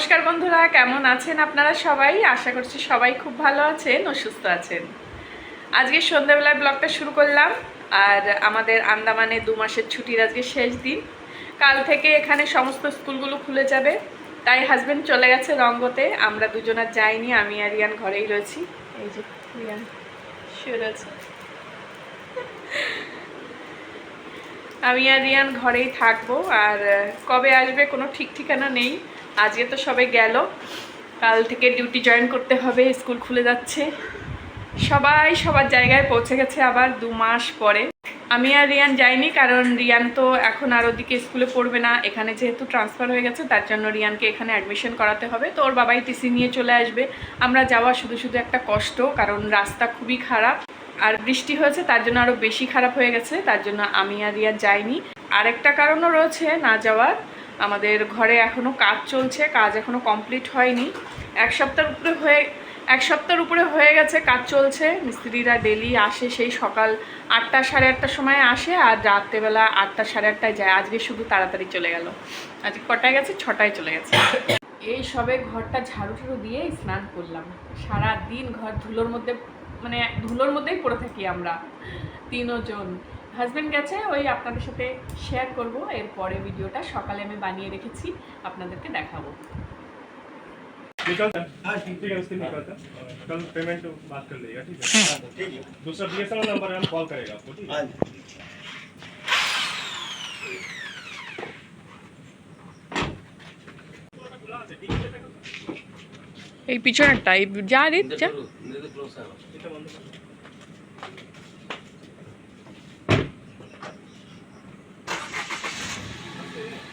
নমস্কার বন্ধুরা, কেমন আছেন আপনারা সবাই? আশা করছি সবাই খুব ভালো আছেন ও সুস্থ আছেন। আজকে সন্ধ্যাবেলায় ব্লগটা শুরু করলাম, আর আমাদের আন্দামানে দু মাসের ছুটির আজকে শেষ দিন। কাল থেকে এখানে সমস্ত স্কুলগুলো খুলে যাবে, তাই হাজব্যান্ড চলে গেছে রঙ্গতে। আমরা দুজন আর যাইনি, আমি আর রিয়ান ঘরেই রয়েছি। এই যে রিয়ান, শুয়ে রয়েছে। আমি আর রিয়ান ঘরেই থাকব, আর কবে আসবে কোনো ঠিক ঠিকানা নেই। আজকে তো সবে গেল। কাল থেকে ডিউটি জয়েন করতে হবে স্কুল খুলে যাচ্ছে। সবাই সবার জায়গায় পৌঁছে গেছে আবার দু মাস পরে। আমি আর রিয়ান যাইনি কারণ রিয়ান তো এখন আর ওদিকে স্কুলে পড়বে না। এখানে যেহেতু ট্রান্সফার হয়ে গেছে, তার জন্য রিয়ানকে এখানে অ্যাডমিশন করাতে হবে। তো ওর বাবাই টিসি নিয়ে চলে আসবে। আমরা যাওয়া শুধু শুধু একটা কষ্ট, কারণ রাস্তা খুবই খারাপ। আর বৃষ্টি হয়েছে, তার জন্য আরও বেশি খারাপ হয়ে গেছে। তার জন্য আমি আর রিয়ান যাইনি। আরেকটা কারণও রয়েছে না যাওয়ার। আমাদের ঘরে এখনও কাজ চলছে, কাজ এখনও কমপ্লিট হয়নি। এক সপ্তাহের উপরে হয়ে, এক সপ্তাহের উপরে হয়ে গেছে, কাজ চলছে। মিস্ত্রিরা ডেলি আসে, সেই সকাল আটটা সাড়ে আটটার সময় আসে আর রাত্রেবেলা আটটা সাড়ে আটটায় যায়। আজকে শুধু তাড়াতাড়ি চলে গেল। আজকে কটায় গেছে? ছটায় চলে গেছে। এই সবে ঘরটা ঝাড়ু ঝাড়ু দিয়ে স্নান করলাম। সারা দিন ঘর ধুলোর মধ্যে মানে ধুলোর মধ্যেই পড়ে থাকি আমরা। তিনজন। হাজব্যান্ড গেছে ওই আপনাদের সাথে শেয়ার করব এরপরে ভিডিওটা সকালে আমি বানিয়ে রেখেছি আপনাদেরকে দেখাবো निकल हाँ ठीक है उसके निकलता कल पेमेंट बात कर लेगा ठीक है दूसरा बी एस नंबर है हम कॉल करेगा आपको ठीक है এই পিছনেরটা এই যা রে যা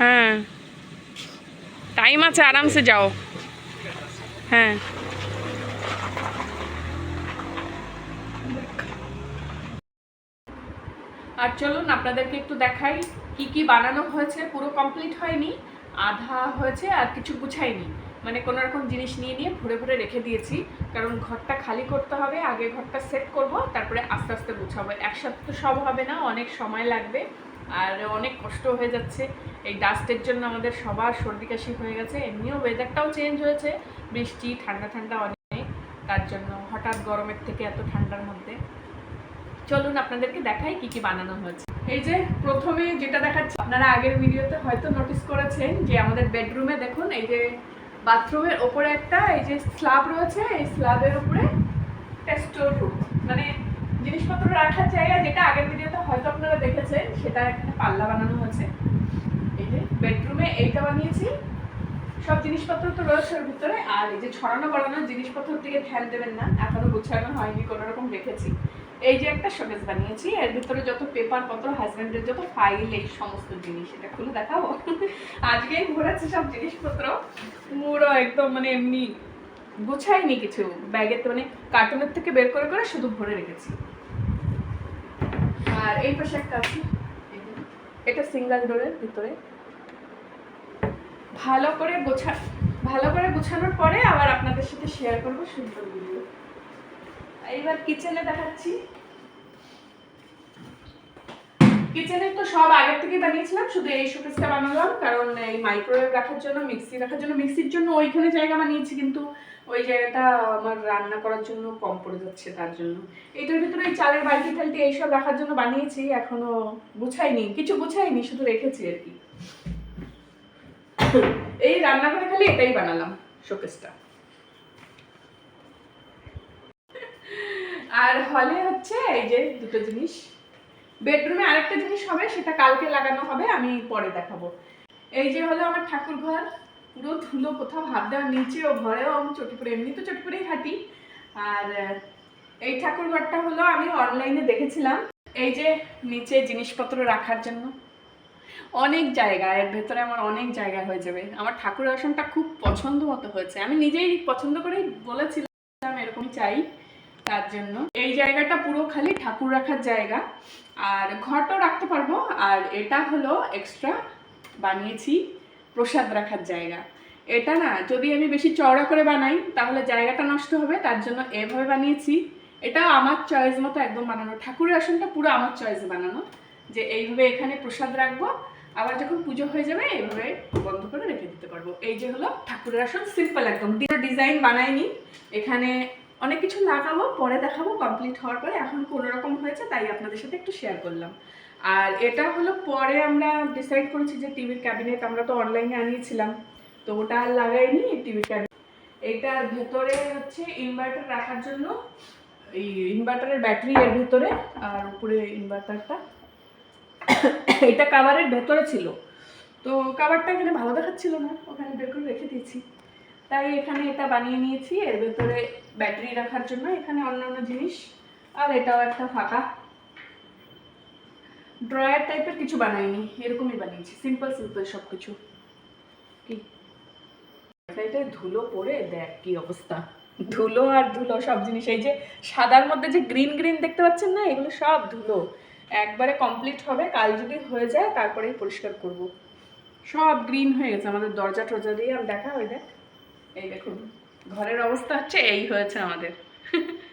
হ্যাঁ। টাইম আছে, আরামসে যাও। হ্যাঁ। আর চলুন, আপনাদেরকে একটু দেখাই কি কি বানানো হয়েছে। পুরো কমপ্লিট হয়নি, আধা হয়েছে আর কিছু গুছাইনি। মানে কোনো রকম জিনিস নিয়ে নিয়ে ভরে ভরে রেখে দিয়েছি। কারণ ঘরটা খালি করতে হবে, আগে ঘরটা সেট করব, তারপরে আস্তে আস্তে গুছাবো। একসাথে তো সব হবে না, অনেক সময় লাগবে, আর অনেক কষ্ট হয়ে যাচ্ছে। এই ডাস্টের জন্য আমাদের সবার সর্দি কাশি হয়ে গেছে। এমনিও ওয়েদারটাও চেঞ্জ হয়েছে। বৃষ্টি, ঠান্ডা ঠান্ডা অনেক। তার জন্য হঠাৎ গরমের থেকে এত ঠান্ডার মধ্যে। চলুন আপনাদেরকে দেখাই কি কি বানানো হয়েছে। এই যে প্রথমে যেটা দেখাচ্ছি, আপনারা আগের ভিডিওতে হয়তো নোটিস করেছেন যে আমাদের বেডরুমে দেখুন, এই যে বাথরুমের ওপরে একটা, এই যে স্ল্যাব রয়েছে, এই স্ল্যাবের উপরে একটা স্টোর রুম মানে জিনিসপত্র রাখার জায়গা যেটা আগের ভিডিওতে হয়তো আপনারা দেখেছেন, সেটা এখানে পাল্লা বানানো হয়েছে। বেডরুমে এইটা বানিয়েছি। সব জিনিসপত্র তো রয়েছে ওর ভিতরে। আর এই যে ছড়ানো বড়ানোর জিনিসপত্রের দিকে ধ্যান দেবেন না, এখনও গুছানো হয়নি, কোনো রকম রেখেছি। এই যে একটা শোকেস বানিয়েছি, এর ভিতরে যত পেপার পত্র হাজব্যান্ডের যত ফাইল এই সমস্ত জিনিস, এটা খুলে দেখাবো। আজকেই ঘোরাচ্ছে সব জিনিসপত্র। পুরো একদম মানে এমনি গুছাইনি কিছু। ব্যাগের মানে কার্টুনের থেকে বের করে করে শুধু ভরে রেখেছি। আর এই পাশে একটা আছে। এটা সিঙ্গেল ডোরের ভিতরে। ভালো করে গোছা, ভালো করে গোছানোর পরে আবার আপনাদের সাথে শেয়ার করব সুন্দর ভিডিও এইবার কিচেনে দেখাচ্ছি। কিচেনে তো সব আগের থেকে বানিয়েছিলাম, শুধু এই শোকেসটা বানালাম, কারণ এই মাইক্রোওয়েভ রাখার জন্য মিক্সি রাখার জন্য মিক্সির জন্য ওইখানে জায়গা বানিয়েছি, কিন্তু ওই জায়গাটা আমার রান্না করার জন্য কম পড়ে যাচ্ছে তার জন্য। এইটার ভিতরে এই চালের বালতি টালতি এইসব রাখার জন্য বানিয়েছি, এখনও গুছাইনি, কিছু গুছাইনি, শুধু রেখেছি আর কি। এই রান্নাঘরে খালি এটাই বানালাম শোকেসটা আর হলে হচ্ছে এই যে দুটো জিনিস। বেডরুমে আরেকটা জিনিস হবে, সেটা কালকে লাগানো হবে, আমি পরে দেখাবো। এই যে হলো আমার ঠাকুর ঘর পুরো ধুলো কোথাও হাত দেওয়ার নিচেও, ঘরেও, আমি চটি পরে এমনি তো চটি পরেই হাঁটি আর, এই ঠাকুর ঘরটা হলো আমি অনলাইনে দেখেছিলাম। এই যে নিচে জিনিসপত্র রাখার জন্য। অনেক জায়গা, এর ভেতরে আমার অনেক জায়গা হয়ে যাবে। আমার ঠাকুর আসনটা খুব পছন্দ মতো হয়েছে। আমি নিজেই পছন্দ করেই বলেছিলাম এরকমই চাই তার জন্য। এই জায়গাটা পুরো খালি ঠাকুর রাখার জায়গা। আর ঘরটাও রাখতে পারব। আর এটা হলো এক্সট্রা বানিয়েছি প্রসাদ রাখার জায়গা। এটা না, যদি আমি বেশি চওড়া করে বানাই, তাহলে জায়গাটা নষ্ট হবে। তার জন্য এভাবে বানিয়েছি। এটা আমার চয়েস মতো একদম বানানো। ঠাকুরের আসনটা পুরো আমার চয়েস বানানো। যে এইভাবে এখানে প্রসাদ রাখব। আবার যখন পুজো হয়ে যাবে এইভাবে বন্ধ করে রেখে দিতে পারব। এই যে হলো ঠাকুরের আসন সিম্পল একদম। ডিজাইন বানাইনি। এখানে অনেক কিছু লাগাবো, পরে দেখাবো কমপ্লিট হওয়ার পরে। এখন কোনো রকম হয়েছে, তাই আপনাদের সাথে একটু শেয়ার করলাম। আর এটা হলো পরে আমরা ডিসাইড করেছি যে টিভির ক্যাবিনেট আমরা তো অনলাইনে আনিয়েছিলাম। তো ওটা আর লাগাইনি টিভির ক্যাবিনেট এটার ভেতরে হচ্ছে ইনভার্টার রাখার জন্য, এই ইনভার্টারের ব্যাটারি এর ভেতরে, আর উপরে ইনভার্টারটা এটা কাভারের ভেতরে ছিল। তো কাভারটা এখানে ভালো দেখাচ্ছিল না, ওখানে বের করে রেখে দিয়েছি। তাই এখানে এটা বানিয়ে নিয়েছি, এর ভেতরে ব্যাটারি রাখার জন্য। এখানে অন্যান্য জিনিস, আর এটাও একটা ফাঁকা। ড্রয়ার টাইপের কিছু বানাইনি, এরকমই বানিয়েছি। সিম্পল সিম্পল সব কিছু কি? এটা ধুলো পরে দেখ কি অবস্থা। ধুলো আর ধুলো সব জিনিস, এই যে সাদার মধ্যে যে গ্রিন গ্রিন দেখতে পাচ্ছেন না, এগুলো সব ধুলো। একবারে কমপ্লিট হবে, কাল যদি হয়ে যায় তারপরেই পরিষ্কার করব। সব গ্রিন হয়ে গেছে, আমাদের দরজা টরজা দিয়ে আমি দেখা হয়ে দেখ এই দেখুন, ঘরের অবস্থা হচ্ছে এই হয়েছে আমাদের।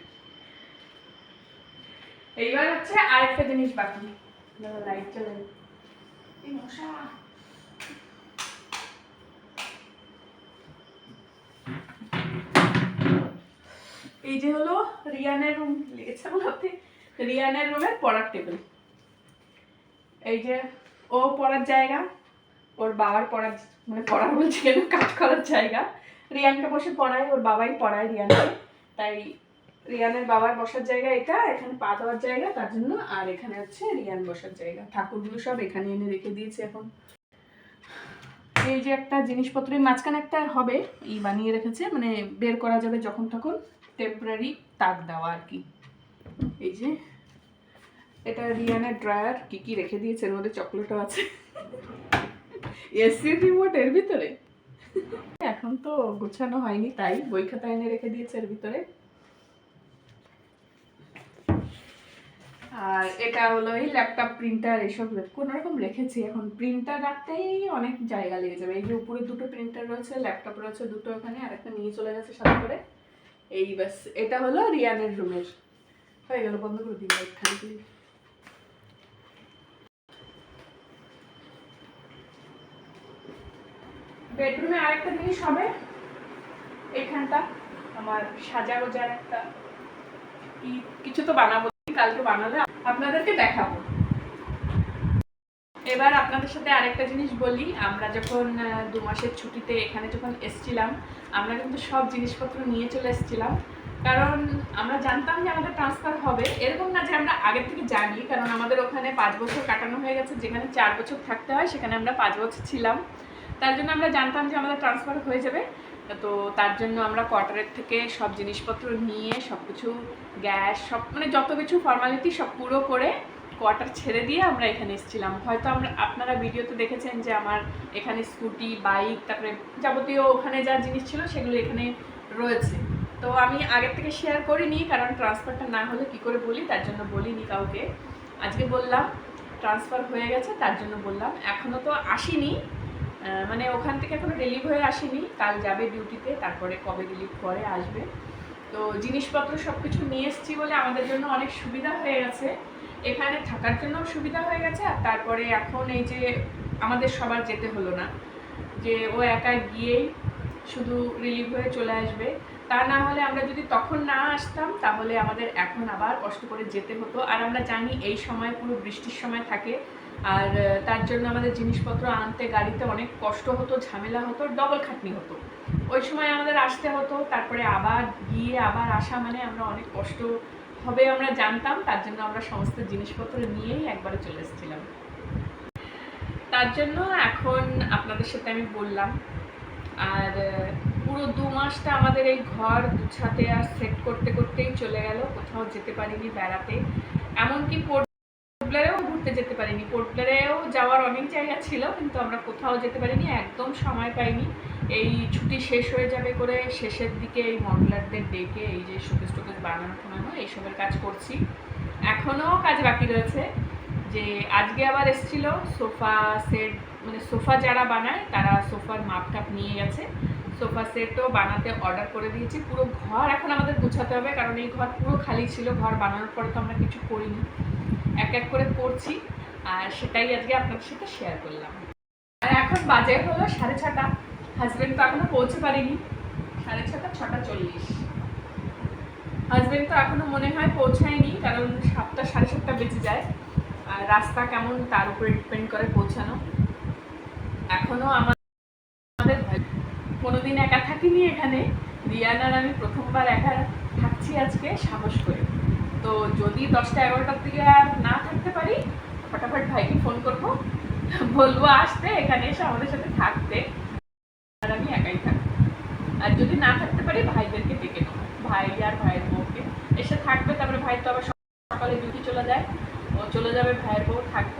এইবার হচ্ছে আরেকটা জিনিস বাকি। লাইট জ্বালাই এই মশা। এই যে হলো রিয়ানের রুম লেগেছে বলতে। রিয়ানের রুমের পড়ার টেবিল এই যে, ও পড়ার জায়গা, ওর বাবার পড়ার মানে পড়া বলছি কেন, কাজ করার জায়গা। রিয়ানকে বসে পড়ায়, ওর বাবাই পড়ায় রিয়ানকে। তাই রিয়ানের বাবার বসার জায়গা এটা, এখানে পা দেওয়ার জায়গা, তার জন্য, আর এখানে হচ্ছে রিয়ান বসার জায়গা। ঠাকুরগুলো সব এখানে এনে রেখে দিয়েছে এখন। এই যে একটা জিনিসপত্রের মাঝখানে একটা হবে ই বানিয়ে রেখেছে মানে বের করা যাবে যখন তখন টেম্পোরারি তাক দেওয়া আর কি। এই যে, এটা রিয়ানের ড্রায়ার, কি কি রেখে দিয়েছে, এর মধ্যে চকলেটও আছে। এসি রিমোট এর ভিতরে। এখন তো গোছানো হয়নি, তাই বই খাতা এনে রেখে দিয়েছে এর ভিতরে। আর এটা হলো এই ল্যাপটপ প্রিন্টার এসব কোনো রকম রেখেছি। এখন প্রিন্টার রাখতেই অনেক জায়গা লেগে যাবে। এই যে উপরে দুটো প্রিন্টার রয়েছে ল্যাপটপ রয়েছে দুটো ওখানে আর একটা নিয়ে চলে গেছে সাথে করে। এই ব্যাস, এটা হলো রিয়ানের রুমের হয়ে গেল, বন্ধ করে দিন লাইট দিই বেডরুমে আরেকটা জিনিস হবে, এখানটা, আমার সাজা গোজার একটা কিছু তো বানাবো, কালকে বানালে আপনাদেরকে দেখাবো। এবার আপনাদের সাথে আরেকটা জিনিস বলি, আমরা যখন দু মাসের ছুটিতে এখানে যখন এসছিলাম, আমরা কিন্তু সব জিনিসপত্র নিয়ে চলে এসেছিলাম। কারণ আমরা জানতাম যে আমাদের ট্রান্সফার হবে। এরকম না যে আমরা আগে থেকে জানি, কারণ আমাদের ওখানে পাঁচ বছর কাটানো হয়ে গেছে, যেখানে চার বছর থাকতে হয়, সেখানে আমরা পাঁচ বছর ছিলাম। তার জন্য আমরা জানতাম যে আমাদের ট্রান্সফার হয়ে যাবে। তো তার জন্য আমরা কোয়ার্টারের থেকে সব জিনিসপত্র নিয়ে সব কিছু গ্যাস সব মানে যত কিছু ফর্মালিটি সব পুরো করে কোয়ার্টার ছেড়ে দিয়ে আমরা এখানে এসেছিলাম। হয়তো আমরা, আপনারা ভিডিওতে দেখেছেন যে আমার এখানে স্কুটি বাইক তারপরে যাবতীয় ওখানে যা জিনিস ছিল সেগুলো এখানে রয়েছে। তো আমি আগের থেকে শেয়ার করিনি, কারণ ট্রান্সফারটা না হলে কি করে বলি, তার জন্য বলিনি কাউকে। আজকে বললাম ট্রান্সফার হয়ে গেছে, তার জন্য বললাম। এখনও তো আসিনি মানে ওখান থেকে এখনও রিলিভ হয়ে আসেনি। কাল যাবে ডিউটিতে তারপরে কবে রিলিভ করে আসবে। তো জিনিসপত্র সব কিছু নিয়ে এসেছি বলে আমাদের জন্য অনেক সুবিধা হয়ে গেছে। এখানে থাকার জন্য সুবিধা হয়ে গেছে, আর তারপরে এখন এই যে আমাদের সবার যেতে হলো না, যে ও একা গিয়েই শুধু রিলিভ হয়ে চলে আসবে। তা না হলে আমরা যদি তখন না আসতাম, তাহলে আমাদের এখন আবার কষ্ট করে যেতে হতো। আর আমরা জানি এই সময় পুরো বৃষ্টির সময় থাকে। আর তার জন্য আমাদের জিনিসপত্র আনতে, গাড়িতে অনেক কষ্ট হতো, ঝামেলা হতো ডবল খাটনি হতো। ওই সময় আমাদের আসতে হতো, তারপরে আবার গিয়ে আবার আসা মানে আমরা অনেক কষ্ট হবে আমরা জানতাম। তার জন্য আমরা সমস্ত জিনিসপত্র নিয়েই একবারে চলে এসেছিলাম। তার জন্য এখন আপনাদের সাথে আমি বললাম আর পুরো দু মাসটা আমাদের এই ঘর গুছাতে আর সেট করতে করতেই চলে গেল। কোথাও যেতে পারিনি বেড়াতে। এমনকি পোর্ট ব্লেয়ারেও ঘুরতে যেতে পারিনি। পোর্ট ব্লেয়ারেও যাওয়ার অনেক জায়গা ছিল, কিন্তু আমরা কোথাও যেতে পারিনি। একদম সময় পাইনি। এই ছুটি শেষ হয়ে যাবে করে শেষের দিকে এই মডেলারদের ডেকে এই যে শোকেস টোকেস বানানো টানানো এইসবের কাজ করছি। এখনও কাজ বাকি রয়েছে। যে আজকে আবার এসেছিল সোফা সেট মানে সোফা যারা বানায় তারা সোফার মাপ টাপ নিয়ে গেছে। সোফা সেটও বানাতে অর্ডার করে দিয়েছি। পুরো ঘর এখন আমাদের গুছাতে হবে, কারণ এই ঘর পুরো খালি ছিল। ঘর বানানোর পরে তো আমরা কিছু করিনি। এক এক করে করছি, আর সেটাই আজকে আপনাদের সাথে শেয়ার করলাম। আর এখন বাজে হলো সাড়ে ছটা। হাজবেন্ড তো এখনও পৌঁছে পারিনি। সাড়ে ছটা ছটা চল্লিশ। হাজবেন্ড তো এখনও মনে হয় পৌঁছায়নি, কারণ সাতটা, সাড়ে সাতটা বেজে যায়। আর রাস্তা কেমন তার উপরে ডিপেন্ড করে পৌঁছানো। এখনও আমার আমাদের কোনোদিন একা থাকিনি এখানে। রিয়ানার আমি প্রথমবার একা থাকছি আজকে, সাহস করে। তো যদি দশটা এগারোটার দিকে আর না থাকতে পারি, ফটাফট ভাইকে ফোন করব। বলব, আসতে, এখানে এসে আমাদের সাথে থাকতে। আর আমি একাই থাকব। আর যদি না থাকতে পারি, ভাইদেরকে ডেকে নেব। ভাই আর ভাইয়ের বউকে। এসে থাকবে, তারপরে ভাই তো আবার সকালে ডিউটি চলে যায়। চলে যাবে ভাইয়ের বউ থাকবে।